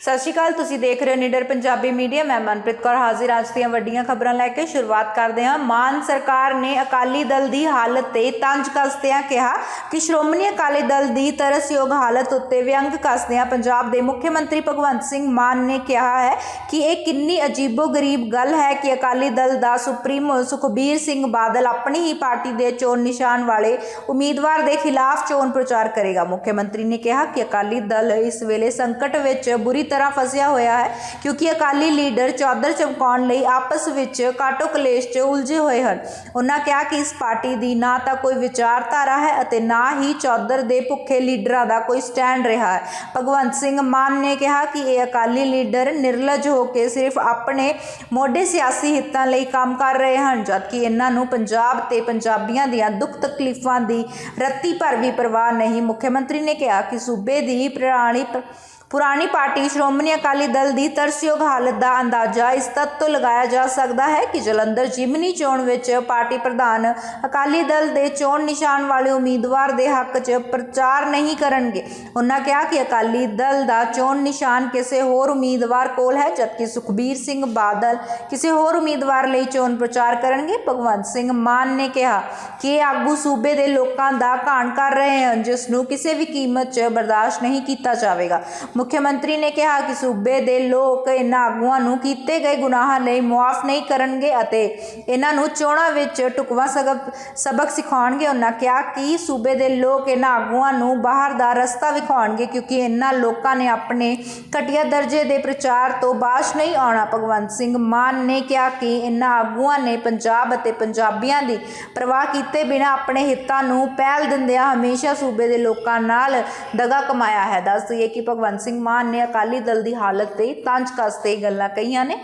ਸਤਿ ਸ਼੍ਰੀ ਅਕਾਲ, ਤੁਸੀਂ ਦੇਖ ਰਹੇ ਹੋ ਨਿਡਰ ਪੰਜਾਬੀ ਮੀਡੀਆ। ਮੈਂ ਮਨਪ੍ਰੀਤ ਕੌਰ ਹਾਜ਼ਰ ਅੱਜ ਦੀਆਂ ਵੱਡੀਆਂ ਖਬਰਾਂ ਲੈ ਕੇ। ਸ਼ੁਰੂਆਤ ਕਰਦੇ ਹਾਂ। ਮਾਨ ਸਰਕਾਰ ਨੇ ਅਕਾਲੀ ਦਲ ਦੀ ਹਾਲਤ ਤੇ ਤੰਜ ਕੱਸਦਿਆਂ ਕਿਹਾ ਕਿ ਸ਼੍ਰੋਮਣੀ ਅਕਾਲੀ ਦਲ ਦੀ ਤਰਸਯੋਗ ਹਾਲਤ ਉੱਤੇ ਵਿਅੰਗ ਕੱਸਦਿਆਂ ਪੰਜਾਬ ਦੇ ਮੁੱਖ ਮੰਤਰੀ ਭਗਵੰਤ ਸਿੰਘ ਮਾਨ ਨੇ ਕਿਹਾ ਹੈ ਕਿ ਇਹ ਕਿੰਨੀ ਅਜੀਬੋ-ਗਰੀਬ ਗੱਲ ਹੈ ਕਿ ਅਕਾਲੀ ਦਲ ਦਾ ਸੁਪਰੀਮੋ ਸੁਖਬੀਰ ਸਿੰਘ ਬਾਦਲ ਆਪਣੀ ਹੀ ਪਾਰਟੀ ਦੇ ਚੋਣ ਨਿਸ਼ਾਨ ਵਾਲੇ ਉਮੀਦਵਾਰ ਦੇ ਖਿਲਾਫ ਚੋਣ ਪ੍ਰਚਾਰ ਕਰੇਗਾ। ਮੁੱਖ ਮੰਤਰੀ ਨੇ ਕਿਹਾ ਕਿ ਅਕਾਲੀ ਦਲ ਇਸ ਵੇਲੇ ਸੰਕਟ ਵਿੱਚ ਬੁਰੀ ਤਰ੍ਹਾਂ ਫਸਿਆ ਹੋਇਆ ਹੈ, ਕਿਉਂਕਿ ਅਕਾਲੀ ਲੀਡਰ ਚੌਧਰ ਚਮਕਾਉਣ ਲਈ ਆਪਸ ਵਿੱਚ ਕਾਟੋ ਕਲੇਸ਼ 'ਚ ਉਲਝੇ ਹੋਏ ਹਨ। ਉਹਨਾਂ ਕਿਹਾ ਕਿ ਇਸ ਪਾਰਟੀ ਦੀ ਨਾ ਤਾਂ ਕੋਈ ਵਿਚਾਰਧਾਰਾ ਹੈ ਅਤੇ ਨਾ ਹੀ ਚਾਦਰ ਦੇ ਭੁੱਖੇ ਲੀਡਰਾਂ ਦਾ ਕੋਈ ਸਟੈਂਡ ਰਿਹਾ ਹੈ। ਭਗਵੰਤ ਸਿੰਘ ਮਾਨ ਨੇ ਕਿਹਾ ਕਿ ਇਹ ਅਕਾਲੀ ਲੀਡਰ ਨਿਰਲਜ ਹੋ ਕੇ ਸਿਰਫ ਆਪਣੇ ਮੋਢੇ ਸਿਆਸੀ ਹਿੱਤਾਂ ਲਈ ਕੰਮ ਕਰ ਰਹੇ ਹਨ, ਜਦਕਿ ਇਹਨਾਂ ਨੂੰ ਪੰਜਾਬ ਤੇ ਪੰਜਾਬੀਆਂ ਦੀਆਂ ਦੁੱਖ ਤਕਲੀਫਾਂ ਦੀ ਰੱਤੀ ਭਰ ਵੀ ਪਰਵਾਹ ਨਹੀਂ। ਮੁੱਖ ਮੰਤਰੀ ਨੇ ਕਿਹਾ ਕਿ ਸੂਬੇ ਦੀ ਪ੍ਰਣਾਲੀ ਪੁਰਾਣੀ ਪਾਰਟੀ ਸ਼੍ਰੋਮਣੀ ਅਕਾਲੀ ਦਲ ਦੀ ਤਰਸਯੋਗ ਹਾਲਤ ਦਾ ਅੰਦਾਜ਼ਾ ਇਸ ਤੱਤ ਤੋਂ ਲਗਾਇਆ ਜਾ ਸਕਦਾ ਹੈ ਕਿ ਜਲੰਧਰ ਜਿਮਨੀ ਚੋਣ ਵਿੱਚ ਪਾਰਟੀ ਪ੍ਰਧਾਨ ਅਕਾਲੀ ਦਲ ਦੇ ਚੋਣ ਨਿਸ਼ਾਨ ਵਾਲੇ ਉਮੀਦਵਾਰ ਦੇ ਹੱਕ 'ਚ ਪ੍ਰਚਾਰ ਨਹੀਂ ਕਰਨਗੇ। ਉਹਨਾਂ ਕਿਹਾ ਕਿ ਅਕਾਲੀ ਦਲ ਦਾ ਚੋਣ ਨਿਸ਼ਾਨ ਕਿਸੇ ਹੋਰ ਉਮੀਦਵਾਰ ਕੋਲ ਹੈ, ਜਦਕਿ ਸੁਖਬੀਰ ਸਿੰਘ ਬਾਦਲ ਕਿਸੇ ਹੋਰ ਉਮੀਦਵਾਰ ਲਈ ਚੋਣ ਪ੍ਰਚਾਰ ਕਰਨਗੇ। ਭਗਵੰਤ ਸਿੰਘ ਮਾਨ ਨੇ ਕਿਹਾ ਕਿ ਇਹ ਆਗੂ ਸੂਬੇ ਦੇ ਲੋਕਾਂ ਦਾ ਘਾਣ ਕਰ ਰਹੇ ਹਨ, ਜਿਸ ਨੂੰ ਕਿਸੇ ਵੀ ਕੀਮਤ 'ਚ ਬਰਦਾਸ਼ਤ ਨਹੀਂ ਕੀਤਾ ਜਾਵੇਗਾ। ਮੁੱਖ ਮੰਤਰੀ ਨੇ ਕਿਹਾ ਕਿ ਸੂਬੇ ਦੇ ਲੋਕ ਇਹਨਾਂ ਆਗੂਆਂ ਨੂੰ ਕੀਤੇ ਗਏ ਗੁਨਾਹਾਂ ਲਈ ਮੁਆਫ ਨਹੀਂ ਕਰਨਗੇ ਅਤੇ ਇਹਨਾਂ ਨੂੰ ਚੋਣਾਂ ਵਿੱਚ ਟੁਕਵਾ ਸਬਕ ਸਬਕ ਸਿਖਾਉਣਗੇ। ਉਹਨਾਂ ਕਿਹਾ ਕਿ ਸੂਬੇ ਦੇ ਲੋਕ ਇਹਨਾਂ ਆਗੂਆਂ ਨੂੰ ਬਾਹਰ ਦਾ ਰਸਤਾ ਵਿਖਾਉਣਗੇ ਕਿਉਂਕਿ ਇਹਨਾਂ ਲੋਕਾਂ ਨੇ ਆਪਣੇ ਘਟੀਆ ਦਰਜੇ ਦੇ ਪ੍ਰਚਾਰ ਤੋਂ ਬਾਸ਼ ਨਹੀਂ ਆਉਣਾ। ਭਗਵੰਤ ਸਿੰਘ ਮਾਨ ਨੇ ਕਿਹਾ ਕਿ ਇਹਨਾਂ ਆਗੂਆਂ ਨੇ ਪੰਜਾਬ ਅਤੇ ਪੰਜਾਬੀਆਂ ਦੀ ਪਰਵਾਹ ਕੀਤੇ ਬਿਨਾਂ ਆਪਣੇ ਹਿੱਤਾਂ ਨੂੰ ਪਹਿਲ ਦਿੰਦਿਆਂ ਹਮੇਸ਼ਾ ਸੂਬੇ ਦੇ ਲੋਕਾਂ ਨਾਲ ਦਗਾ ਕਮਾਇਆ ਹੈ। ਦੱਸ ਦਈਏ ਕਿ ਭਗਵੰਤ ਸਿੰਘ ਮਾਨ ਨੇ ਅਕਾਲੀ ਦਲ ਦੀ ਹਾਲਤ ਤੇ ਤੰਜ ਕਸਤੇ ਗੱਲਾਂ ਕਹੀਆਂ ਨੇ।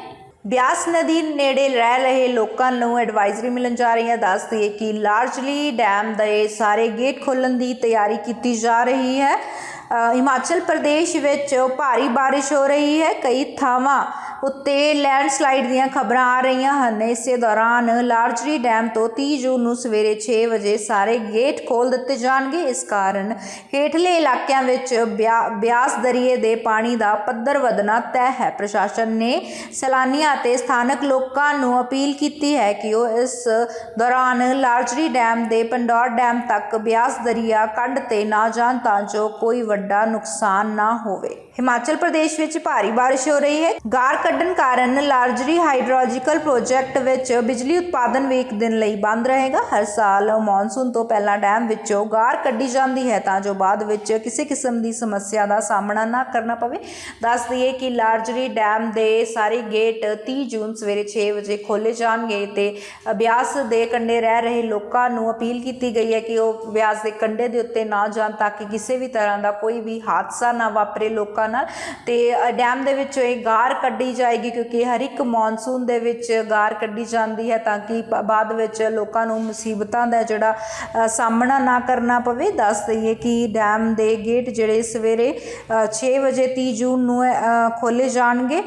ਬਿਆਸ ਨਦੀ ਨੇੜੇ ਰਹਿ ਰਹੇ ਲੋਕਾਂ ਨੂੰ ਐਡਵਾਈਜ਼ਰੀ ਮਿਲਣ ਜਾ ਰਹੀ ਹੈ ਦੱਸ ਦਈਏ ਕਿ ਲਾਰਜਲੀ ਡੈਮ ਦੇ ਸਾਰੇ ਗੇਟ ਖੋਲਣ ਦੀ ਤਿਆਰੀ ਕੀਤੀ ਜਾ ਰਹੀ ਹੈ। ਹਿਮਾਚਲ ਪ੍ਰਦੇਸ਼ ਵਿੱਚ ਭਾਰੀ ਬਾਰਿਸ਼ ਹੋ ਰਹੀ ਹੈ। ਕਈ ਥਾਵਾਂ ਉੱਤੇ ਲੈਂਡਸਲਾਈਡ ਦੀਆਂ ਖਬਰਾਂ ਆ ਰਹੀਆਂ ਹਨ। ਇਸੇ ਦੌਰਾਨ ਲਾਰਜਰੀ ਡੈਮ ਤੋਂ 30 ਜੂਨ ਨੂੰ ਸਵੇਰੇ 6 ਵਜੇ ਸਾਰੇ ਗੇਟ ਖੋਲ ਦਿੱਤੇ ਜਾਣਗੇ। ਇਸ ਕਾਰਨ ਹੇਠਲੇ ਇਲਾਕਿਆਂ ਵਿੱਚ ਬਿਆ- ਬਿਆਸ ਦਰਿਏ ਦੇ ਪਾਣੀ ਦਾ ਪੱਧਰ ਵਧਣਾ ਤੈਅ ਹੈ। ਪ੍ਰਸ਼ਾਸਨ ਨੇ ਸੈਲਾਨੀਆਂ ਅਤੇ ਸਥਾਨਕ ਲੋਕਾਂ ਨੂੰ ਅਪੀਲ ਕੀਤੀ ਹੈ ਕਿ ਉਹ ਇਸ ਦੌਰਾਨ ਲਾਰਜਰੀ ਡੈਮ ਦੇ ਪੰਡੌਰ ਡੈਮ ਤੱਕ ਬਿਆਸ ਦਰਿਆ ਕੰਢ ਤੇ ਨਾ ਜਾਣ ਤਾਂ ਜੋ ਕੋਈ ਵੱਡਾ ਨੁਕਸਾਨ ਨਾ ਹੋਵੇ। ਹਿਮਾਚਲ ਪ੍ਰਦੇਸ਼ ਵਿੱਚ ਭਾਰੀ ਬਾਰਿਸ਼ ਹੋ ਰਹੀ ਹੈ। ਗਾਰ ਕੱਢਣ ਕਾਰਨ ਲਾਰਜਰੀ ਹਾਈਡਰੋਲੋਜੀਕਲ ਪ੍ਰੋਜੈਕਟ ਵਿੱਚ ਬਿਜਲੀ ਉਤਪਾਦਨ ਵੀ ਇੱਕ ਦਿਨ ਲਈ ਬੰਦ ਰਹੇਗਾ। ਹਰ ਸਾਲ ਮੌਨਸੂਨ ਤੋਂ ਪਹਿਲਾਂ ਡੈਮ ਵਿੱਚੋਂ ਗਾਰ ਕੱਢੀ ਜਾਂਦੀ ਹੈ, ਤਾਂ ਜੋ ਬਾਅਦ ਵਿੱਚ ਕਿਸੇ ਕਿਸਮ ਦੀ ਸਮੱਸਿਆ ਦਾ ਸਾਹਮਣਾ ਨਾ ਕਰਨਾ ਪਵੇ। ਦੱਸ ਦਈਏ ਕਿ ਲਾਰਜਰੀ ਡੈਮ ਦੇ ਸਾਰੇ ਗੇਟ 30 ਜੂਨ ਸਵੇਰੇ 6 ਵਜੇ ਖੋਲੇ ਜਾਣਗੇ ਤੇ ਅਭਿਆਸ ਦੇ ਕੰਢੇ ਰਹਿ ਰਹੇ ਲੋਕਾਂ ਨੂੰ ਅਪੀਲ ਕੀਤੀ ਗਈ ਹੈ ਕਿ ਉਹ ਬਿਆਸ ਦੇ ਕੰਢੇ ਦੇ ਉੱਤੇ ਨਾ ਜਾਣ, ਤਾਂ ਕਿ ਕਿਸੇ ਵੀ ਤਰ੍ਹਾਂ ਦਾ ਕੋਈ ਵੀ ਹਾਦਸਾ ਨਾ ਵਾਪਰੇ। ਲੋਕਾਂ ਨਾਲ। ਤੇ ਡੈਮ ਦੇ ਵਿੱਚੋਂ ਇਹ ਗਾਰ ਕੱਢੀ ਜਾਏਗੀ ਕਿਉਂਕਿ ਹਰ ਇੱਕ ਮੌਨਸੂਨ ਦੇ ਵਿੱਚ ਗਾਰ ਕੱਢੀ ਜਾਂਦੀ ਹੈ ਤਾਂ ਕਿ ਬਾਅਦ ਵਿੱਚ ਲੋਕਾਂ ਨੂੰ ਮੁਸੀਬਤਾਂ ਦਾ ਜਿਹੜਾ ਸਾਹਮਣਾ ਨਾ ਕਰਨਾ ਪਵੇ। ਦੱਸ ਦਈਏ ਕਿ ਡੈਮ ਦੇ ਗੇਟ ਜਿਹੜੇ ਸਵੇਰੇ ਅ, 6 ਵਜੇ 30 ਜੂਨ ਨੂੰ ਅ, ਖੋਲੇ ਜਾਣਗੇ।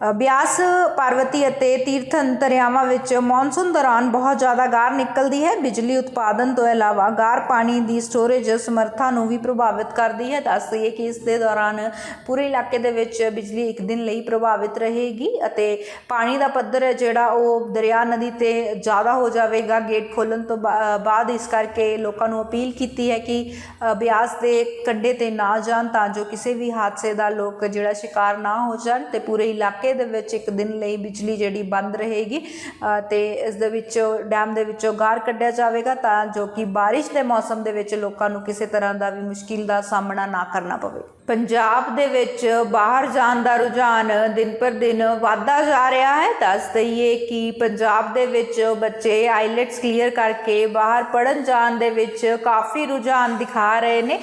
ਬਿਆਸ ਪਾਰਵਤੀ ਅਤੇ ਤੀਰਥਨ ਦਰਿਆਵਾਂ ਵਿੱਚ ਮੌਨਸੂਨ ਦੌਰਾਨ ਬਹੁਤ ਜ਼ਿਆਦਾ ਗਾਰ ਨਿਕਲਦੀ ਹੈ। ਬਿਜਲੀ ਉਤਪਾਦਨ ਤੋਂ ਇਲਾਵਾ ਗਾਰ ਪਾਣੀ ਦੀ ਸਟੋਰੇਜ ਸਮਰੱਥਾ ਨੂੰ ਵੀ ਪ੍ਰਭਾਵਿਤ ਕਰਦੀ ਹੈ। ਦੱਸ ਦਈਏ ਕਿ ਇਸ ਦੇ ਦੌਰਾਨ ਪੂਰੇ ਇਲਾਕੇ ਦੇ ਵਿੱਚ ਬਿਜਲੀ ਇੱਕ ਦਿਨ ਲਈ ਪ੍ਰਭਾਵਿਤ ਰਹੇਗੀ ਅਤੇ ਪਾਣੀ ਦਾ ਪੱਧਰ ਜਿਹੜਾ ਉਹ ਦਰਿਆ ਨਦੀ ਤੇ ਜ਼ਿਆਦਾ ਹੋ ਜਾਵੇਗਾ। ਗੇਟ ਖੋਲਣ ਤੋਂ ਬਾਅਦ ਇਸ ਕਰਕੇ ਲੋਕਾਂ ਨੂੰ ਅਪੀਲ ਕੀਤੀ ਹੈ ਕਿ ਬਿਆਸ ਦੇ ਕੰਢੇ ਤੇ ਨਾ ਜਾਣ ਤਾਂ ਜੋ ਕਿਸੇ ਵੀ ਹਾਦਸੇ ਦਾ ਲੋਕ ਜਿਹੜਾ ਸ਼ਿਕਾਰ ਨਾ ਹੋ ਜਾਣ ਤੇ ਪੂਰੇ ਇਲਾਕੇ ਦੇ ਵਿੱਚ ਇੱਕ ਦਿਨ ਲਈ ਬਿਜਲੀ ਜਿਹੜੀ ਬੰਦ ਰਹੇਗੀ ਅ, ਤੇ ਇਸ ਦੇ ਵਿੱਚੋਂ ਡੈਮ ਦੇ ਵਿੱਚੋਂ ਗਾਰ ਕੱਢਿਆ ਜਾਵੇਗਾ ਤਾਂ ਜੋ ਕਿ ਬਾਰਿਸ਼ ਦੇ ਮੌਸਮ ਦੇ ਵਿੱਚ ਲੋਕਾਂ ਨੂੰ ਕਿਸੇ ਤਰ੍ਹਾਂ ਦਾ ਵੀ ਮੁਸ਼ਕਿਲ ਦਾ ਸਾਹਮਣਾ ਨਾ ਕਰਨਾ ਪਵੇ। ਪੰਜਾਬ ਦੇ ਵਿੱਚ ਬਾਹਰ ਜਾਣ ਦਾ ਰੁਝਾਨ ਦਿਨ ਪਰ ਦਿਨ ਵਧਦਾ ਜਾ ਰਿਹਾ ਹੈ। ਦੱਸ ਦਈਏ ਕਿ ਪੰਜਾਬ ਦੇ ਵਿੱਚ ਬੱਚੇ ਆਈਲੈਟਸ ਕਲੀਅਰ ਕਰਕੇ ਬਾਹਰ ਪੜਨ ਜਾਣ ਦੇ ਵਿੱਚ ਕਾਫੀ ਰੁਝਾਨ ਦਿਖਾ ਰਹੇ ਨੇ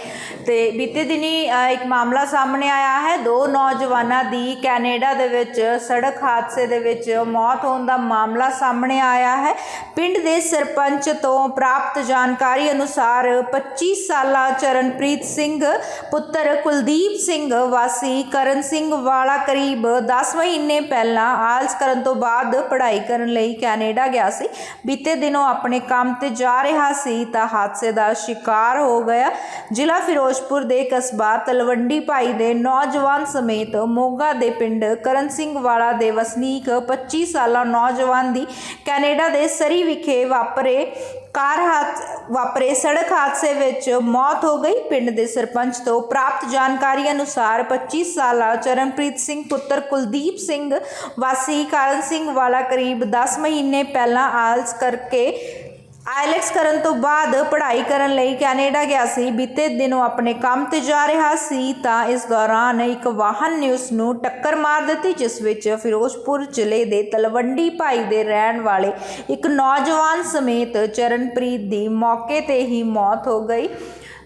ਤੇ ਬੀਤੇ ਦਿਨੀ ਇੱਕ ਮਾਮਲਾ ਸਾਹਮਣੇ ਆਇਆ ਹੈ। ਦੋ ਨੌਜਵਾਨਾਂ ਦੀ ਕੈਨੇਡਾ ਦੇ ਵਿੱਚ ਸੜਕ ਹਾਦਸੇ ਦੇ ਵਿੱਚ ਮੌਤ ਹੋਣ ਦਾ ਮਾਮਲਾ ਸਾਹਮਣੇ ਆਇਆ ਹੈ। ਪਿੰਡ ਦੇ ਸਰਪੰਚ ਤੋਂ ਪ੍ਰਾਪਤ ਜਾਣਕਾਰੀ ਅਨੁਸਾਰ 25 ਸਾਲਾ ਚਰਨਪ੍ਰੀਤ ਸਿੰਘ ਪੁੱਤਰ ਕੁਲਦੀਪ ਕੁਲਦੀਪ ਸਿੰਘ ਵਾਸੀ ਕਰਨ ਸਿੰਘ ਵਾਲਾ ਕਰੀਬ 10 ਮਹੀਨੇ ਪਹਿਲਾਂ ਆਲਸ ਕਰਨ ਤੋਂ ਬਾਅਦ ਪੜ੍ਹਾਈ ਕਰਨ ਲਈ ਕੈਨੇਡਾ ਗਿਆ ਸੀ। ਬੀਤੇ ਦਿਨੋਂ ਆਪਣੇ ਕੰਮ ਤੇ ਜਾ ਰਿਹਾ ਸੀ ਤਾਂ ਹਾਦਸੇ ਦਾ ਸ਼ਿਕਾਰ ਹੋ ਗਿਆ। ਜ਼ਿਲ੍ਹਾ ਫਿਰੋਜ਼ਪੁਰ ਦੇ ਕਸਬਾ ਤਲਵੰਡੀ ਭਾਈ ਦੇ ਨੌਜਵਾਨ ਸਮੇਤ ਮੋਗਾ ਦੇ ਪਿੰਡ ਕਰਨ ਸਿੰਘ ਵਾਲਾ ਦੇ ਵਸਨੀਕ 25 ਸਾਲਾ ਨੌਜਵਾਨ ਦੀ ਕੈਨੇਡਾ ਦੇ ਸਰੀ ਵਿਖੇ ਵਾਪਰੇ। ਕਾਰ ਹਾਦ ਵਾਪਰੇ ਸੜਕ ਹਾਦਸੇ ਵਿੱਚ ਮੌਤ ਹੋ ਗਈ। ਪਿੰਡ ਦੇ ਸਰਪੰਚ ਤੋਂ ਪ੍ਰਾਪਤ ਜਾਣਕਾਰੀ ਅਨੁਸਾਰ 25 ਸਾਲਾ ਚਰਨਪ੍ਰੀਤ ਸਿੰਘ, ਪੁੱਤਰ ਕੁਲਦੀਪ ਸਿੰਘ, ਵਾਸੀ ਕਾਰਨ ਸਿੰਘ ਵਾਲਾ ਕਰੀਬ 10 ਮਹੀਨੇ ਪਹਿਲਾਂ ਆਲਸ ਕਰਕੇ ਆਈਲੈਟਸ ਕਰਨ ਤੋਂ ਬਾਅਦ ਪੜ੍ਹਾਈ ਕਰਨ ਲਈ ਕੈਨੇਡਾ ਗਿਆ ਸੀ। ਬੀਤੇ ਦਿਨ ਉਹ ਆਪਣੇ ਕੰਮ ਤੇ ਜਾ ਰਿਹਾ ਸੀ ਤਾਂ ਇਸ ਦੌਰਾਨ ਇੱਕ ਵਾਹਨ ਨੇ ਉਸ ਨੂੰ ਟੱਕਰ ਮਾਰ ਦਿੱਤੀ, ਜਿਸ ਵਿੱਚ ਫਿਰੋਜ਼ਪੁਰ ਜ਼ਿਲ੍ਹੇ ਦੇ ਤਲਵੰਡੀ ਭਾਈ ਦੇ ਰਹਿਣ ਵਾਲੇ ਇੱਕ ਨੌਜਵਾਨ ਸਮੇਤ ਚਰਨਪ੍ਰੀਤ ਦੀ ਮੌਕੇ ਤੇ ਹੀ ਮੌਤ ਹੋ ਗਈ।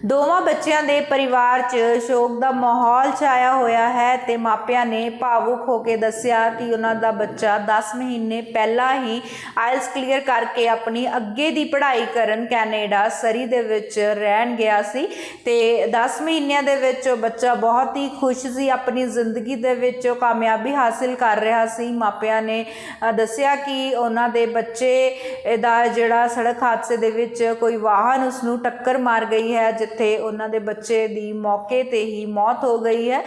ਦੋਵਾਂ ਬੱਚਿਆਂ ਦੇ ਪਰਿਵਾਰ 'ਚ ਸ਼ੋਕ ਦਾ ਮਾਹੌਲ ਛਾਇਆ ਹੋਇਆ ਹੈ ਤੇ ਮਾਪਿਆਂ ਨੇ ਭਾਵੁਕ ਹੋ ਕੇ ਦੱਸਿਆ ਕਿ ਉਹਨਾਂ ਦਾ ਬੱਚਾ 10 ਮਹੀਨੇ ਪਹਿਲਾਂ ਹੀ ਆਇਲਸ ਕਲੀਅਰ ਕਰਕੇ ਆਪਣੀ ਅੱਗੇ ਦੀ ਪੜ੍ਹਾਈ ਕਰਨ ਕੈਨੇਡਾ ਸਰੀ ਦੇ ਵਿੱਚ ਰਹਿਣ ਗਿਆ ਸੀ ਤੇ 10 ਮਹੀਨਿਆਂ ਦੇ ਵਿੱਚ ਉਹ ਬੱਚਾ ਬਹੁਤ ਹੀ ਖੁਸ਼ ਸੀ, ਆਪਣੀ ਜ਼ਿੰਦਗੀ ਦੇ ਵਿੱਚ ਉਹ ਕਾਮਯਾਬੀ ਹਾਸਿਲ ਕਰ ਰਿਹਾ ਸੀ। ਮਾਪਿਆਂ ਨੇ ਦੱਸਿਆ ਕਿ ਉਹਨਾਂ ਦੇ ਬੱਚੇ ਦਾ ਜਿਹੜਾ ਸੜਕ ਹਾਦਸੇ ਦੇ ਵਿੱਚ ਕੋਈ ਵਾਹਨ ਉਸ ਨੂੰ ਟੱਕਰ ਮਾਰ ਗਈ ਹੈ ਜਿੱਥੇ ਉਹਨਾਂ ਦੇ ਬੱਚੇ ਦੀ ਮੌਕੇ ਤੇ ਹੀ ਮੌਤ ਹੋ ਗਈ ਹੈ।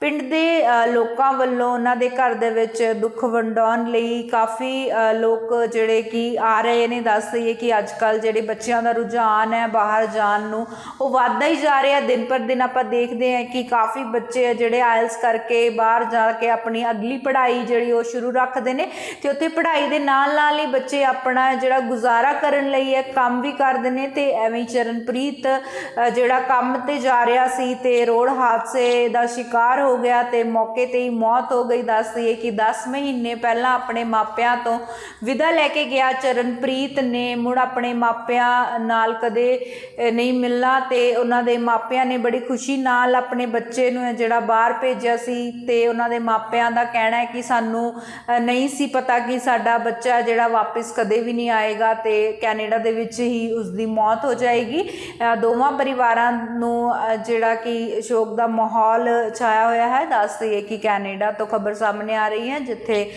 ਪਿੰਡ ਦੇ ਲੋਕਾਂ ਵੱਲੋਂ ਉਹਨਾਂ ਦੇ ਘਰ ਦੇ ਵਿੱਚ ਦੁੱਖ ਵੰਡਾਉਣ ਲਈ ਕਾਫੀ ਲੋਕ ਜਿਹੜੇ ਕਿ ਆ ਰਹੇ ਨੇ। ਦੱਸ ਦਈਏ ਕਿ ਅੱਜ ਕੱਲ ਜਿਹੜੇ ਬੱਚਿਆਂ ਦਾ ਰੁਝਾਨ ਹੈ ਬਾਹਰ ਜਾਣ ਨੂੰ, ਉਹ ਵੱਧਦਾ ਹੀ ਜਾ ਰਿਹਾ। ਦਿਨ ਪਰ ਦਿਨ ਆਪਾਂ ਦੇਖਦੇ ਹਾਂ ਕਿ ਕਾਫੀ ਬੱਚੇ ਆ ਜਿਹੜੇ ਆਇਲਸ ਕਰਕੇ ਬਾਹਰ ਜਾ ਕੇ ਆਪਣੀ ਅਗਲੀ ਪੜ੍ਹਾਈ ਜਿਹੜੀ ਉਹ ਸ਼ੁਰੂ ਰੱਖਦੇ ਨੇ ਤੇ ਉੱਥੇ ਪੜ੍ਹਾਈ ਦੇ ਨਾਲ ਨਾਲ ਹੀ ਬੱਚੇ ਆਪਣਾ ਜਿਹੜਾ ਗੁਜ਼ਾਰਾ ਕਰਨ ਲਈ ਹੈ ਕੰਮ ਵੀ ਕਰਦੇ ਨੇ ਤੇ ਐਵੇਂ ਹੀ ਚਰਨਪ੍ਰੀਤ ਜਿਹੜਾ ਕੰਮ ਤੇ ਜਾ ਰਿਹਾ ਸੀ ਤੇ ਰੋਡ ਹਾਦਸੇ ਦਾ ਸ਼ਿਕਾਰ ਹੋ ਗਿਆ ਤੇ ਮੌਕੇ ਤੇ ਹੀ ਮੌਤ ਹੋ ਗਈ। ਦੱਸ ਦਈਏ ਕਿ 10 ਮਹੀਨੇ ਪਹਿਲਾਂ ਆਪਣੇ ਮਾਪਿਆਂ ਤੋਂ ਵਿਦਾ ਲੈ ਕੇ ਗਿਆ ਚਰਨਪ੍ਰੀਤ ਨੇ। ਮੁੜ ਆਪਣੇ ਮਾਪਿਆਂ ਨਾਲ ਕਦੇ ਨਹੀਂ ਮਿਲਣਾ ਤੇ ਉਹਨਾਂ ਦੇ ਮਾਪਿਆਂ ਨੇ ਬੜੀ ਖੁਸ਼ੀ ਨਾਲ ਆਪਣੇ ਬੱਚੇ ਨੂੰ ਜਿਹੜਾ ਬਾਹਰ ਭੇਜਿਆ ਸੀ ਤੇ ਉਹਨਾਂ ਦੇ ਮਾਪਿਆਂ ਦਾ ਕਹਿਣਾ ਹੈ ਕਿ ਸਾਨੂੰ ਨਹੀਂ ਸੀ ਪਤਾ ਕਿ ਸਾਡਾ ਬੱਚਾ ਜਿਹੜਾ ਵਾਪਸ ਕਦੇ ਵੀ ਨਹੀਂ ਆਏਗਾ ਤੇ ਕੈਨੇਡਾ ਦੇ ਵਿੱਚ ਹੀ ਉਸ ਦੀ ਮੌਤ ਹੋ ਜਾਏਗੀ। ਅ, ਦੋਵਾਂ ਪਰਿਵਾਰਾਂ ਨੂੰ ਜਿਹੜਾ ਕਿ ਸ਼ੋਕ ਦਾ ਮਾਹੌਲ ਛਾਇਆ ਹੋਇਆ ਹੈ। ਦੱਸ ਦਈਏ ਕਿ ਕੈਨੇਡਾ ਤੋਂ ਖਬਰ ਸਾਹਮਣੇ ਆ ਰਹੀ ਹੈ ਜਿੱਥੇ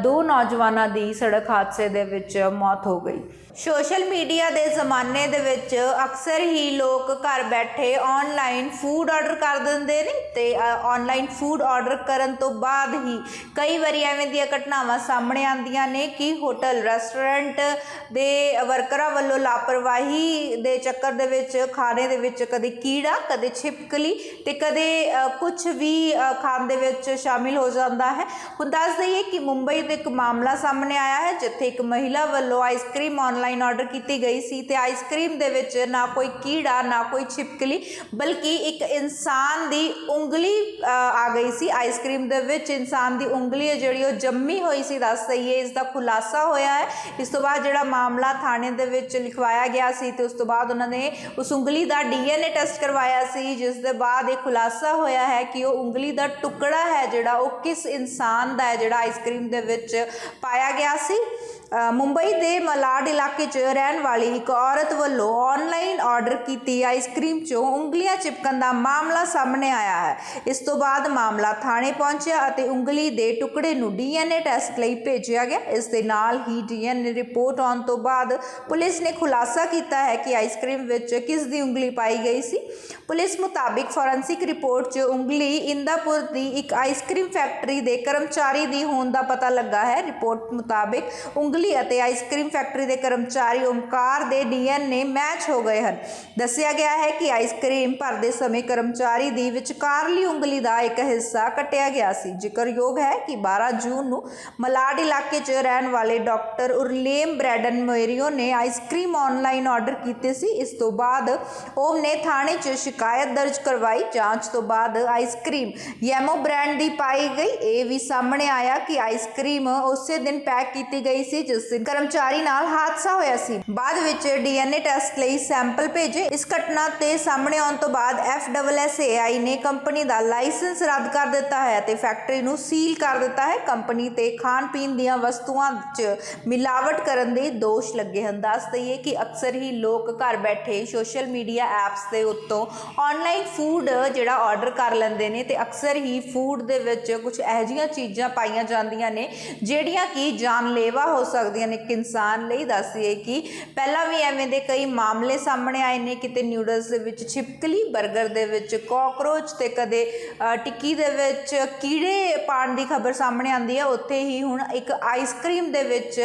ਦੋ ਨੌਜਵਾਨਾਂ ਦੀ ਸੜਕ ਹਾਦਸੇ ਦੇ ਵਿੱਚ ਮੌਤ ਹੋ ਗਈ। ਸੋਸ਼ਲ ਮੀਡੀਆ ਦੇ ਜ਼ਮਾਨੇ ਦੇ ਵਿੱਚ ਅਕਸਰ ਹੀ ਲੋਕ ਘਰ ਬੈਠੇ ਆਨਲਾਈਨ ਫੂਡ ਆਰਡਰ ਕਰ ਦਿੰਦੇ ਨੇ ਤੇ ਆਨਲਾਈਨ ਫੂਡ ਆਰਡਰ ਕਰਨ ਤੋਂ ਬਾਅਦ ਹੀ ਕਈ ਵਾਰੀ ਐਵੇਂ ਦੀਆਂ ਘਟਨਾਵਾਂ ਸਾਹਮਣੇ ਆਉਂਦੀਆਂ ਨੇ ਕਿ ਹੋਟਲ ਰੈਸਟੋਰੈਂਟ ਦੇ ਵਰਕਰਾਂ ਵੱਲੋਂ ਲਾਪਰਵਾਹੀ ਦੇ ਚੱਕਰ ਚੱਕਰ ਦੇ ਵਿੱਚ, ਖਾਣੇ ਦੇ ਵਿੱਚ ਕਦੇ ਕੀੜਾ, ਕਦੇ ਛਿਪਕਲੀ ਤੇ ਕਦੇ ਕੁਝ ਵੀ ਖਾਣ ਦੇ ਵਿੱਚ ਸ਼ਾਮਿਲ ਹੋ ਜਾਂਦਾ ਹੈ। ਹੁਣ ਦੱਸ ਦਈਏ ਕਿ ਮੁੰਬਈ ਦੇ ਇੱਕ ਮਾਮਲਾ ਸਾਹਮਣੇ ਆਇਆ ਹੈ, ਜਿੱਥੇ ਇੱਕ ਮਹਿਲਾ ਵੱਲੋਂ ਆਈਸਕ੍ਰੀਮ ਆਨਲਾਈਨ ਆਰਡਰ ਕੀਤੀ ਗਈ ਸੀ ਤੇ ਆਈਸਕ੍ਰੀਮ ਦੇ ਵਿੱਚ ਨਾ ਕੋਈ ਕੀੜਾ, ਨਾ ਕੋਈ ਛਿਪਕਲੀ, ਬਲਕਿ ਇੱਕ ਇਨਸਾਨ ਦੀ ਉਂਗਲੀ ਆ ਗਈ ਸੀ। ਆਈਸਕ੍ਰੀਮ ਦੇ ਵਿੱਚ ਇਨਸਾਨ ਦੀ ਉਂਗਲੀ ਹੈ ਜਿਹੜੀ ਉਹ ਜੰਮੀ ਹੋਈ ਸੀ। ਦੱਸ ਦਈਏ ਇਸ ਦਾ ਖੁਲਾਸਾ ਹੋਇਆ ਹੈ। ਇਸ ਤੋਂ ਬਾਅਦ ਜਿਹੜਾ ਮਾਮਲਾ ਥਾਣੇ ਦੇ ਵਿੱਚ ਲਿਖਵਾਇਆ ਗਿਆ ਸੀ ਤੇ ਉਸ ਤੋਂ ਬਾਅਦ ਉਹਨਾਂ ਨੇ ਉਸ ਉਂਗਲੀ ਦਾ ਡੀਐਨਏ ਟੈਸਟ ਕਰਵਾਇਆ ਸੀ, ਜਿਸ ਦੇ ਬਾਅਦ ਇਹ ਖੁਲਾਸਾ ਹੋਇਆ ਹੈ ਕਿ ਉਹ ਉਂਗਲੀ ਦਾ ਟੁਕੜਾ ਹੈ ਜਿਹੜਾ ਉਹ ਕਿਸ ਇਨਸਾਨ ਦਾ ਹੈ, ਜਿਹੜਾ ਆਈਸਕ੍ਰੀਮ ਦੇ ਵਿੱਚ ਪਾਇਆ ਗਿਆ ਸੀ। ਮੁੰਬਈ ਦੇ ਮਲਾਡ ਇਲਾਕੇ 'ਚ ਰਹਿਣ ਵਾਲੀ ਇੱਕ ਔਰਤ ਵੱਲੋਂ ਆਨਲਾਈਨ ਆਰਡਰ ਕੀਤੀ ਆਈਸਕ੍ਰੀਮ 'ਚੋਂ ਉਂਗਲੀਆਂ ਚਿਪਕਣ ਦਾ ਮਾਮਲਾ ਸਾਹਮਣੇ ਆਇਆ ਹੈ। ਇਸ ਤੋਂ ਬਾਅਦ ਮਾਮਲਾ ਥਾਣੇ ਪਹੁੰਚਿਆ ਅਤੇ ਉਂਗਲੀ ਦੇ ਟੁਕੜੇ ਨੂੰ ਡੀਐਨਏ ਟੈਸਟ ਲਈ ਭੇਜਿਆ ਗਿਆ। ਇਸ ਦੇ ਨਾਲ ਹੀ ਡੀਐਨਏ ਰਿਪੋਰਟ ਆਉਣ ਤੋਂ ਬਾਅਦ ਪੁਲਿਸ ਨੇ ਖੁਲਾਸਾ ਕੀਤਾ ਹੈ ਕਿ ਆਈਸਕ੍ਰੀਮ ਵਿੱਚ ਕਿਸ ਦੀ ਉਂਗਲੀ ਪਾਈ ਗਈ ਸੀ। ਪੁਲਿਸ ਮੁਤਾਬਿਕ ਫੋਰੈਂਸਿਕ ਰਿਪੋਰਟ 'ਚ ਉਂਗਲੀ ਇੰਦਾਪੁਰ ਦੀ ਇੱਕ ਆਈਸਕ੍ਰੀਮ ਫੈਕਟਰੀ ਦੇ ਕਰਮਚਾਰੀ ਦੀ ਹੋਣ ਦਾ ਪਤਾ ਲੱਗਾ ਹੈ। ਰਿਪੋਰਟ ਮੁਤਾਬਿਕ ਉਂਗਲੀ ਅਤੇ ਆਈਸਕ੍ਰੀਮ ਫੈਕਟਰੀ ਦੇ ਕਰਮਚਾਰੀ ਓਮਕਾਰ ਦੇ ਡੀਐਨਏ ਮੈਚ ਹੋ ਗਏ ਹਨ। ਦੱਸਿਆ ਗਿਆ ਹੈ ਕਿ ਆਈਸਕ੍ਰੀਮ ਭਰਦੇ ਸਮੇਂ ਕਰਮਚਾਰੀ ਦੀ ਵਿਚਕਾਰਲੀ ਉਂਗਲੀ ਦਾ ਇੱਕ ਹਿੱਸਾ ਕੱਟਿਆ ਗਿਆ ਸੀ। ਜ਼ਿਕਰਯੋਗ ਹੈ ਕਿ 12 ਜੂਨ ਨੂੰ ਮਲਾਡ ਇਲਾਕੇ 'ਚ ਰਹਿਣ ਵਾਲੇ ਡਾਕਟਰ ਉਰਲੇਮ ਬ੍ਰੈਡਨ ਮੋਇਰੀਓ ਨੇ ਆਈਸਕ੍ਰੀਮ ਆਨਲਾਈਨ ਆਰਡਰ ਕੀਤੇ ਸੀ। ਇਸ ਤੋਂ ਬਾਅਦ ਓਮ ਨੇ ਥਾਣੇ 'ਚ ਸ਼ਿਕਾਇਤ ਦਰਜ ਕਰਵਾਈ। ਜਾਂਚ ਤੋਂ ਬਾਅਦ ice cream ice cream Yummo brand ਦੀ ਪਾਈ ਗਈ। ਇਹ ਵੀ ਸਾਹਮਣੇ ਆਇਆ ਕਿ ਆਈਸਕ੍ਰੀਮ ਉਸੇ ਦਿਨ ਪੈਕ ਕੀਤੀ ਗਈ ਸੀ ਜਿਸ ਦਿਨ ਕਰਮਚਾਰੀ ਨਾਲ ਹਾਦਸਾ ਹੋਇਆ ਸੀ। ਬਾਅਦ ਵਿੱਚ ਡੀਐਨਏ ਟੈਸਟ ਲਈ ਸੈਂਪਲ ਭੇਜੇ। ਇਸ ਘਟਨਾ ਤੇ ਸਾਹਮਣੇ ਆਉਣ ਤੋਂ ਬਾਅਦ ਐਫਐਸਐਸਏਆਈ ਨੇ ਕੰਪਨੀ ਦਾ ਲਾਇਸੈਂਸ ਰੱਦ ਕਰ ਦਿੱਤਾ ਹੈ ਤੇ ਫੈਕਟਰੀ ਨੂੰ ਸੀਲ ਕਰ ਦਿੱਤਾ ਹੈ। ਕੰਪਨੀ ਤੇ ਖਾਣ ਪੀਣ ਦੀਆਂ ਵਸਤੂਆਂ 'ਚ ਮਿਲਾਵਟ ਕਰਨ ਦੇ ਦੋਸ਼ ਲੱਗੇ ਹਨ। ਦੱਸ ਦਈਏ ਕਿ ਅਕਸਰ ਹੀ ਲੋਕ ਘਰ ਬੈਠੇ ਸੋਸ਼ਲ ਮੀਡੀਆ ਐਪਸ ਦੇ ਉੱਤੋਂ ਆਨਲਾਈਨ ਫੂਡ ਜਿਹੜਾ ਆਰਡਰ ਕਰ ਲੈਂਦੇ ਨੇ ਤੇ ਅਕਸਰ ਹੀ ਫੂਡ ਦੇ ਵਿੱਚ ਕੁਝ ਇਹੋ ਜਿਹੀਆਂ ਚੀਜ਼ਾਂ ਪਾਈਆਂ ਜਾਂਦੀਆਂ ਨੇ, ਜਿਹੜੀਆਂ ਕਿ ਜਾਨਲੇਵਾ ਹੋ ਸਕਦੀਆਂ ਨੇ ਇੱਕ ਇਨਸਾਨ ਲਈ, ਦੱਸ ਕਿ ਪਹਿਲਾਂ ਵੀ ਐਵੇਂ ਦੇ ਕਈ ਮਾਮਲੇ ਸਾਹਮਣੇ ਆਏ ਨੇ, ਕਿਤੇ ਨਿਊਡਲਸ ਦੇ ਵਿੱਚ ਛਿਪਕਲੀ 버ਗਰ ਦੇ ਵਿੱਚ ਕਾਕਰੋਚ ਤੇ ਕਦੇ ਟਿੱਕੀ ਦੇ ਵਿੱਚ ਕੀੜੇ ਪਾਣ ਦੀ ਖਬਰ ਸਾਹਮਣੇ ਆਉਂਦੀ ਹੈ ਉੱਥੇ ਹੀ ਹੁਣ ਇੱਕ ਆਈਸਕ੍ਰੀਮ ਦੇ ਵਿੱਚ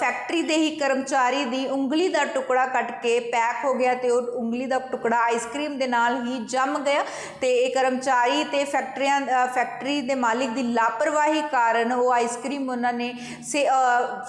ਫੈਕਟਰੀ ਦੇ ਹੀ ਕਰਮਚਾਰੀ ਦੀ ਉਂਗਲੀ ਦਾ ਟੁਕੜਾ ਕੱਟ ਕੇ ਪੈਕ ਹੋ ਗਿਆ ਤੇ ਉਹ ਉਂਗਲੀ ਦਾ ਟੁਕੜਾ ਆਈਸਕ੍ਰੀਮ ਦੇ ਨਾਲ ਹੀ ਜੰਮ ਗਿਆ ਤੇ ਇਹ ਕਰਮਚਾਰੀ ਤੇ ਫੈਕਟਰੀਆਂ ਫੈਕਟਰੀ ਦੇ ਮਾਲਿਕ ਦੀ ਲਾਪਰਵਾਹੀ ਕਾਰਨ ਉਹ ਆਈਸਕ੍ਰੀਮ ਉਹਨਾਂ ਨੇ ਸੇ-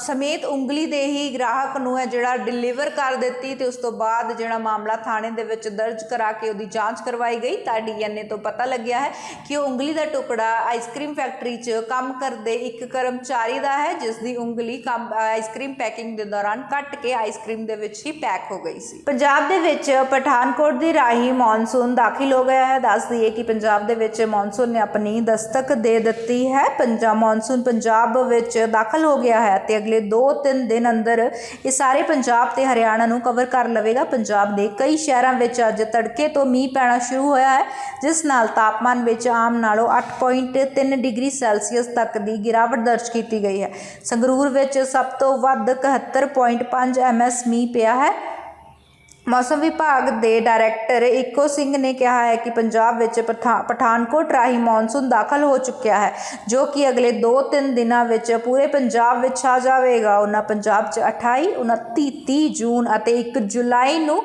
ਸਮੇਤ ਉਂਗਲੀ ਦੇ ਹੀ ਗ੍ਰਾਹਕ ਨੂੰ ਹੈ ਜਿਹੜਾ ਡਿਲੀਵਰ ਕਰ ਦਿੱਤੀ ਤੇ ਉਸ ਤੋਂ ਬਾਅਦ ਜਿਹੜਾ ਮਾਮਲਾ ਥਾਣੇ ਦੇ ਵਿੱਚ ਦਰਜ ਕਰਾ ਕੇ ਉਹਦੀ ਜਾਂਚ ਕਰਵਾਈ ਗਈ। ਤਾਂ ਡੀਐਨਏ ਤੋਂ ਪਤਾ ਲੱਗਿਆ ਹੈ ਕਿ ਉਹ ਉਂਗਲੀ ਦਾ ਟੁਕੜਾ ਆਈਸਕ੍ਰੀਮ ਫੈਕਟਰੀ 'ਚ ਕੰਮ ਕਰਦੇ ਇੱਕ ਕਰਮਚਾਰੀ ਦਾ ਹੈ, ਜਿਸ ਦੀ ਉਂਗਲੀ ਕੰਮ, ਆਈਸਕ੍ਰੀਮ ਪੈਕਿੰਗ ਦੇ ਦੌਰਾਨ ਕੱਟ ਕੇ ਆਈਸਕ੍ਰੀਮ ਦੇ ਵਿੱਚ ਹੀ ਪੈਕ ਹੋ ਗਈ ਸੀ। ਪੰਜਾਬ ਦੇ ਵਿੱਚ ਪਠਾਨਕੋਟ ਦੀ ਰਾਹੀਂ ਮੌਨਸੂਨ ਦਾਖਲ ਹੋ ਗਿਆ ਹੈ। ਦੱਸ ਦਈਏ ਕਿ ਪੰਜਾਬ ਦੇ ਵਿੱਚ ਮੌਨਸੂਨ ਨੇ ਆਪਣੀ ਦਸਤਕ ਦੇ ਦਿੱਤੀ ਹੈ। ਪੰਜਾਬ ਮੌਨਸੂਨ ਪੰਜਾਬ ਵਿੱਚ ਦਾਖਲ ਹੋ ਗਿਆ ਹੈ ਤੇ ਅਗਲੇ 2-3 ਦਿਨ ਅੰਦਰ ਇਹ ਸਾਰੇ ਪੰਜਾਬ ਤੇ ਹਰਿਆਣਾ ਨੂੰ ਕਵਰ ਕਰ ਲਵੇਗਾ। ਪੰਜਾਬ ਦੇ ਕਈ ਸ਼ਹਿਰਾਂ ਵਿੱਚ ਅੱਜ ਤੜਕੇ ਤੋਂ ਮੀਂਹ ਪੈਣਾ ਸ਼ੁਰੂ ਹੋਇਆ ਹੈ, ਜਿਸ ਨਾਲ ਤਾਪਮਾਨ ਵਿੱਚ ਆਮ ਨਾਲੋਂ 8.3 ਡਿਗਰੀ ਸੈਲਸੀਅਸ ਤੱਕ ਦੀ ਗਿਰਾਵਟ ਦਰਜ ਕੀਤੀ ਗਈ ਹੈ। ਸੰਗਰੂਰ ਵਿੱਚ ਸਭ ਤੋਂ ਵੱਧ 71.5 ਐਮਐਸ ਮੀਂਹ ਪਿਆ ਹੈ। ਮੌਸਮ ਵਿਭਾਗ ਦੇ ਡਾਇਰੈਕਟਰ ਇੱਕੋ ਸਿੰਘ ਨੇ ਕਿਹਾ ਹੈ ਕਿ ਪੰਜਾਬ ਵਿੱਚ ਪਠਾ- ਪਠਾਨਕੋਟ ਰਾਹੀਂ ਮੌਨਸੂਨ ਦਾਖਲ ਹੋ ਚੁੱਕਿਆ ਹੈ, ਜੋ ਕਿ ਅਗਲੇ 2-3 ਦਿਨਾਂ ਵਿੱਚ ਪੂਰੇ ਪੰਜਾਬ ਵਿੱਚ ਛਾ ਜਾਵੇਗਾ। ਉਹਨਾਂ ਪੰਜਾਬ 'ਚ 28 29 30 ਜੂਨ ਅਤੇ 1 ਜੁਲਾਈ ਨੂੰ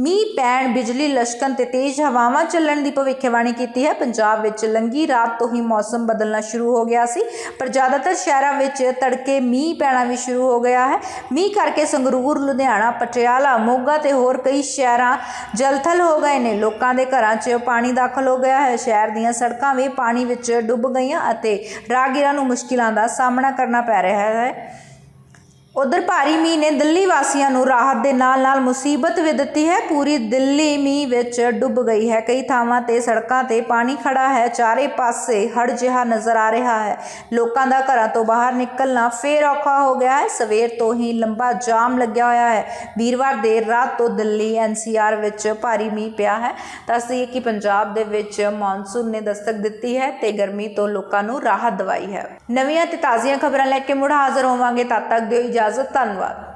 ਮੀਂਹ ਪੈਣ, ਬਿਜਲੀ ਲਸ਼ਕਣ ਤੇ ਤੇਜ਼ ਹਵਾਵਾਂ ਚੱਲਣ ਦੀ ਭਵਿੱਖਬਾਣੀ ਕੀਤੀ ਹੈ। ਪੰਜਾਬ ਵਿੱਚ ਲੰਗੀ ਰਾਤ ਤੋਂ ਹੀ ਮੌਸਮ ਬਦਲਣਾ ਸ਼ੁਰੂ ਹੋ ਗਿਆ ਸੀ, ਪਰ ਜ਼ਿਆਦਾਤਰ ਸ਼ਹਿਰਾਂ ਵਿੱਚ ਤੜਕੇ ਮੀਂਹ ਪੈਣਾ ਵੀ ਸ਼ੁਰੂ ਹੋ ਗਿਆ ਹੈ। ਮੀਂਹ ਕਰਕੇ ਸੰਗਰੂਰ, ਲੁਧਿਆਣਾ, ਪਟਿਆਲਾ, ਮੋਗਾ ਤੇ ਹੋਰ ਕਈ ਸ਼ਹਿਰਾਂ ਜਲਥਲ ਹੋ ਗਏ ਨੇ। ਲੋਕਾਂ ਦੇ ਘਰਾਂ 'ਚ ਪਾਣੀ ਦਾਖਲ ਹੋ ਗਿਆ ਹੈ। ਸ਼ਹਿਰ ਦੀਆਂ ਸੜਕਾਂ ਵੀ ਪਾਣੀ ਵਿੱਚ ਡੁੱਬ ਗਈਆਂ ਅਤੇ ਰਾਹਗੀਰਾਂ ਨੂੰ ਮੁਸ਼ਕਿਲਾਂ ਦਾ ਸਾਹਮਣਾ ਕਰਨਾ ਪੈ ਰਿਹਾ ਹੈ। ਉਧਰ ਭਾਰੀ ਮੀਂਹ ਨੇ ਦਿੱਲੀ ਵਾਸੀਆਂ ਨੂੰ ਰਾਹਤ ਦੇ ਨਾਲ-ਨਾਲ ਮੁਸੀਬਤ ਵੀ ਦਿੱਤੀ ਹੈ। ਪੂਰੀ ਦਿੱਲੀ ਮੀਂਹ ਵਿੱਚ ਡੁੱਬ ਗਈ ਹੈ। ਕਈ ਥਾਵਾਂ ਤੇ ਸੜਕਾਂ ਤੇ ਪਾਣੀ ਖੜਾ ਹੈ। ਚਾਰੇ ਪਾਸੇ ਹੜ ਜਿਹਾ ਨਜ਼ਰ ਆ ਰਿਹਾ ਹੈ। ਲੋਕਾਂ ਦਾ ਘਰਾਂ ਤੋਂ ਬਾਹਰ ਨਿਕਲਣਾ ਫੇਰ ਔਖਾ ਹੋ ਗਿਆ ਹੈ। ਸਵੇਰ ਤੋਂ ਹੀ ਲੰਬਾ ਜਾਮ ਲੱਗਿਆ ਹੋਇਆ ਹੈ। ਵੀਰਵਾਰ ਦੇਰ ਰਾਤ ਤੋਂ ਦਿੱਲੀ ਐਨਸੀਆਰ ਵਿੱਚ ਭਾਰੀ ਮੀਂਹ ਪਿਆ ਹੈ। ਦੱਸਦੀ ਕਿ ਪੰਜਾਬ ਦੇ ਵਿੱਚ ਮੌਨਸੂਨ ਨੇ ਦਸਤਕ ਦਿੱਤੀ ਹੈ ਤੇ ਗਰਮੀ ਤੋਂ ਲੋਕਾਂ ਨੂੰ ਰਾਹਤ ਦਵਾਈ ਹੈ। ਨਵੀਆਂ ਤੇ ਤਾਜ਼ੀਆਂ ਖਬਰਾਂ ਲੈ ਕੇ ਮੁੜ ਹਾਜ਼ਰ ਹੋਵਾਂਗੇ। ਤਦ ਤੱਕ ਦਿਓ ਇਜਾਜ਼ਤ ਧੰਨਵਾਦ।